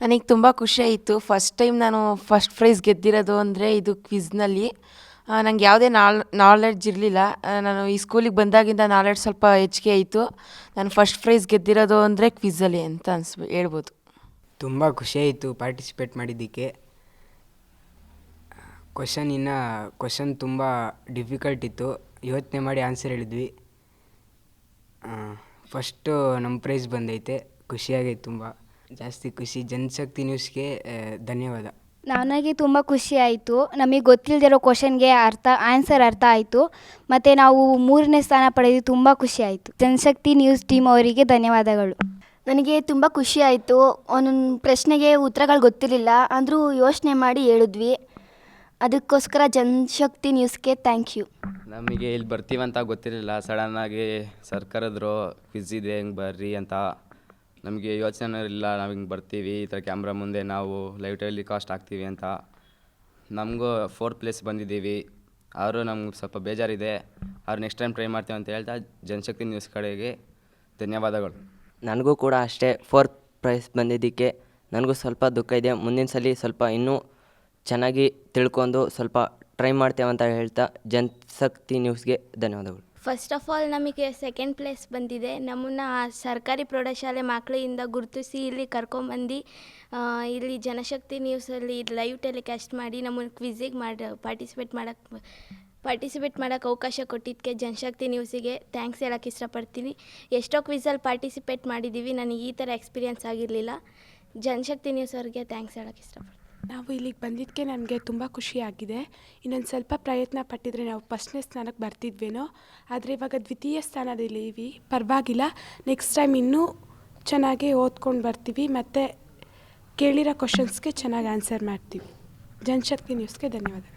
ನನಗೆ ತುಂಬ ಆಯಿತು. ಫಸ್ಟ್ ಟೈಮ್ ನಾನು ಫಸ್ಟ್ ಪ್ರೈಸ್ ಗೆದ್ದಿರೋದು ಅಂದರೆ ಇದು ಕ್ವಿಝ್ನಲ್ಲಿ ನಂಗೆ ಯಾವುದೇ ನಾಲ್ ನಾಲೆಡ್ಜ್ ಇರಲಿಲ್ಲ. ನಾನು ಈ ಸ್ಕೂಲಿಗೆ ಬಂದಾಗಿಂದ ನಾಲೆಡ್ಜ್ ಸ್ವಲ್ಪ ಹೆಚ್ಚಿಗೆ ಆಯಿತು. ನಾನು ಫಸ್ಟ್ ಪ್ರೈಸ್ ಗೆದ್ದಿರೋದು ಅಂದರೆ ಕ್ವಿಝಲ್ಲಿ ಅಂತ ಅನ್ಸ್, ಹೇಳ್ಬೋದು. ತುಂಬ ಖುಷಿಯಾಯಿತು ಪಾರ್ಟಿಸಿಪೇಟ್ ಮಾಡಿದ್ದಕ್ಕೆ. ಕ್ವಶನ್ ಇನ್ನು ಕ್ವಶನ್ ತುಂಬ ಡಿಫಿಕಲ್ಟ್ ಇತ್ತು. ಯೋಚನೆ ಮಾಡಿ ಆನ್ಸರ್ ಹೇಳಿದ್ವಿ. ಫಸ್ಟು ನಮ್ಮ ಪ್ರೈಸ್ ಬಂದೈತೆ. ಖುಷಿಯಾಗೈತೆ ತುಂಬ. ಜಾಸ್ತಿ ಖುಷಿ. ಜನಶಕ್ತಿ ನ್ಯೂಸ್ಗೆ ಧನ್ಯವಾದ. ನನಗೆ ತುಂಬ ಖುಷಿ ಆಯಿತು. ನಮಗೆ ಗೊತ್ತಿಲ್ಲದಿರೋ ಕ್ವಶನ್ಗೆ ಅರ್ಥ ಆನ್ಸರ್ ಅರ್ಥ ಆಯಿತು. ಮತ್ತು ನಾವು ಮೂರನೇ ಸ್ಥಾನ ಪಡೆದು ತುಂಬ ಖುಷಿ ಆಯಿತು. ಜನಶಕ್ತಿ ನ್ಯೂಸ್ ಟೀಮ್ ಅವರಿಗೆ ಧನ್ಯವಾದಗಳು. ನನಗೆ ತುಂಬ ಖುಷಿ ಆಯಿತು. ಒಂದೊಂದು ಪ್ರಶ್ನೆಗೆ ಉತ್ತರಗಳು ಗೊತ್ತಿರಲಿಲ್ಲ. ಅಂದರೂ ಯೋಚನೆ ಮಾಡಿ ಹೇಳಿದ್ವಿ. ಅದಕ್ಕೋಸ್ಕರ ಜನಶಕ್ತಿ ನ್ಯೂಸ್ಗೆ ಥ್ಯಾಂಕ್ ಯು ನಮಗೆ ಇಲ್ಲಿ ಬರ್ತೀವಂತ ಗೊತ್ತಿರಲಿಲ್ಲ. ಸಡನ್ನಾಗಿ ಸರ್ಕಾರದ್ರು ಫಿಸ್ ಕ್ವಿಜ್ ಇದೆ ಹೆಂಗೆ ಬರ್ರಿ ಅಂತ ನಮಗೆ ಯೋಚನೆ ಇಲ್ಲ ನಾವು ಹಿಂಗೆ ಬರ್ತೀವಿ, ಈ ಥರ ಕ್ಯಾಮ್ರಾ ಮುಂದೆ ನಾವು ಲೈವ್ ಟೆಲಿಕಾಸ್ಟ್ ಆಗ್ತೀವಿ ಅಂತ. ನಮಗೂ ಫೋರ್ತ್ ಪ್ಲೇಸ್ ಬಂದಿದ್ದೀವಿ. ಅವರು ನಮ್ಗೆ ಸ್ವಲ್ಪ ಬೇಜಾರಿದೆ. ಅವ್ರು ನೆಕ್ಸ್ಟ್ ಟೈಮ್ ಟ್ರೈ ಮಾಡ್ತೀವಿ ಅಂತ ಹೇಳ್ತಾ ಜನಶಕ್ತಿ ನ್ಯೂಸ್ ಕಡೆಗೆ ಧನ್ಯವಾದಗಳು. ನನಗೂ ಕೂಡ ಅಷ್ಟೇ ಫೋರ್ತ್ ಪ್ರೈಸ್ ಬಂದಿದ್ದಕ್ಕೆ ನನಗೂ ಸ್ವಲ್ಪ ದುಃಖ ಇದೆ. ಮುಂದಿನ ಸಲ ಸ್ವಲ್ಪ ಇನ್ನೂ ಚೆನ್ನಾಗಿ ತಿಳ್ಕೊಂಡು ಸ್ವಲ್ಪ ಟ್ರೈ ಮಾಡ್ತೇವೆ ಅಂತ ಹೇಳ್ತಾ ಜನಶಕ್ತಿ ನ್ಯೂಸ್ಗೆ ಧನ್ಯವಾದಗಳು. ಫಸ್ಟ್ ಆಫ್ ಆಲ್ ನಮಗೆ ಸೆಕೆಂಡ್ ಪ್ಲೇಸ್ ಬಂದಿದೆ. ನಮ್ಮನ್ನು ಸರ್ಕಾರಿ ಪ್ರೌಢಶಾಲೆ ಮಕ್ಕಳಿಂದ ಗುರುತಿಸಿ ಇಲ್ಲಿ ಕರ್ಕೊಂಬಂದು ಇಲ್ಲಿ ಜನಶಕ್ತಿ ನ್ಯೂಸಲ್ಲಿ ಲೈವ್ ಟೆಲಿಕಾಸ್ಟ್ ಮಾಡಿ ನಮ್ಮನ್ನು ಕ್ವಿಝಿಗೆ ಮಾಡಿ ಪಾರ್ಟಿಸಿಪೇಟ್ ಮಾಡೋಕ್ಕೆ ಪಾರ್ಟಿಸಿಪೇಟ್ ಮಾಡೋಕ್ಕೆ ಅವಕಾಶ ಕೊಟ್ಟಿದ್ದಕ್ಕೆ ಜನಶಕ್ತಿ ನ್ಯೂಸಿಗೆ ಥ್ಯಾಂಕ್ಸ್ ಹೇಳೋಕ್ಕೆ ಇಷ್ಟಪಡ್ತೀನಿ. ಎಷ್ಟೋ ಕ್ವಿಝಲ್ಲಿ ಪಾರ್ಟಿಸಿಪೇಟ್ ಮಾಡಿದ್ದೀವಿ ನನಗೆ ಈ ಥರ ಎಕ್ಸ್ಪೀರಿಯನ್ಸ್ ಆಗಿರಲಿಲ್ಲ. ಜನಶಕ್ತಿ ನ್ಯೂಸ್ ಅವ್ರಿಗೆ ಥ್ಯಾಂಕ್ಸ್ ಹೇಳೋಕ್ಕೆ ಇಷ್ಟಪಡ್ತೀನಿ. ನಾವು ಇಲ್ಲಿಗೆ ಬಂದಿದ್ದಕ್ಕೆ ನನಗೆ ತುಂಬ ಖುಷಿಯಾಗಿದೆ. ಇನ್ನೊಂದು ಸ್ವಲ್ಪ ಪ್ರಯತ್ನ ಪಟ್ಟಿದ್ರೆ ನಾವು ಫಸ್ಟ್ನೇ ಸ್ಥಾನಕ್ಕೆ ಬರ್ತಿದ್ವೇನೋ. ಆದರೆ ಇವಾಗ ದ್ವಿತೀಯ ಸ್ಥಾನದಲ್ಲಿ ಇವಿ ಪರವಾಗಿಲ್ಲ. ನೆಕ್ಸ್ಟ್ ಟೈಮ್ ಇನ್ನೂ ಚೆನ್ನಾಗಿ ಓದ್ಕೊಂಡು ಬರ್ತೀವಿ. ಮತ್ತು ಕೇಳಿರೋ ಕ್ವಶನ್ಸ್ಗೆ ಚೆನ್ನಾಗಿ ಆನ್ಸರ್ ಮಾಡ್ತೀವಿ. ಜನಶಕ್ತಿ ನ್ಯೂಸ್ಗೆ ಧನ್ಯವಾದಗಳು.